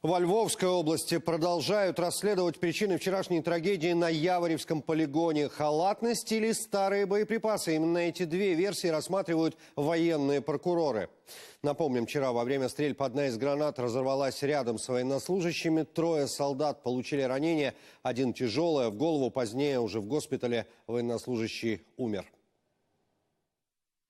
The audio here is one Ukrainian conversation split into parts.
Во Львовской области продолжают расследовать причины вчерашней трагедии на Яворевском полигоне. Халатность или старые боеприпасы. Именно эти две версии рассматривают военные прокуроры. Напомним, вчера во время стрельб одна из гранат разорвалась рядом с военнослужащими. Трое солдат получили ранения. Один тяжелое, в голову позднее уже в госпитале военнослужащий умер.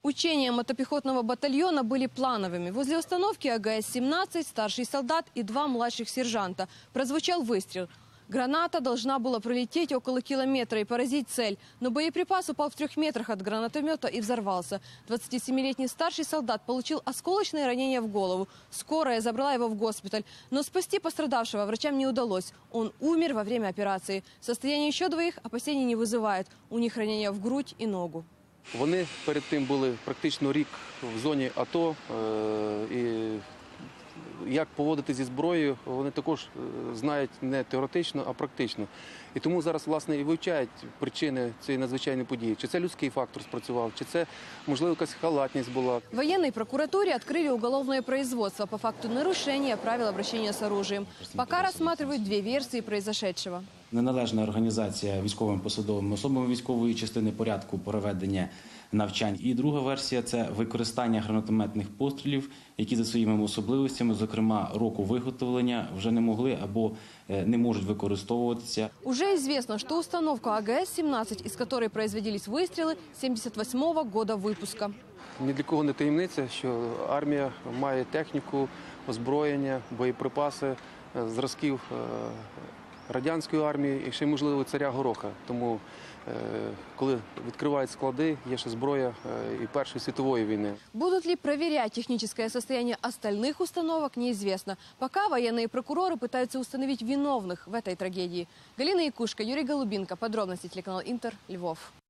Учения мотопехотного батальона были плановыми. Возле установки АГС-17 старший солдат и два младших сержанта. Прозвучал выстрел. Граната должна была пролететь около километра и поразить цель. Но боеприпас упал в трех метрах от гранатомета и взорвался. 27-летний старший солдат получил осколочное ранение в голову. Скорая забрала его в госпиталь. Но спасти пострадавшего врачам не удалось. Он умер во время операции. Состояние еще двоих опасений не вызывает. У них ранения в грудь и ногу. Вони перед тим були практично рік в зоні АТО. е, І як поводити зі зброєю, вони також е, знають не теоретично, а практично. І тому зараз, власне, і вивчають причини цієї надзвичайної події. Чи це людський фактор спрацював, чи це, можливо, якась халатність була. В военной прокуратуре открыли уголовное производство по факту нарушения правил обращения с оружием. Пока рассматривают две версии произошедшего Неналежна організація військовими посадовими особами військової частини порядку проведення навчань. І друга версія це використання гранатометних пострілів, які за своїми особливостями, зокрема року виготовлення, вже не могли або е, не можуть використовуватися. Уже известно, что установка АГС-17, из которой производились выстрелы, 78 года выпуска. Ні для кого не таємниця, що армія має техніку, озброєння, боєприпаси, е, зразків е, радянської армії і ще, можливо, царя Гороха. Тому, е, коли відкривають склади, є ще зброя е, і Першої світової війни. Будут ли проверять техническое состояние остальных установок, неизвестно. Пока военные прокуроры пытаются установить виновных в этой трагедии. Галина Якушка, Юрий Голубинка. Подробности телеканал Интер, Львов.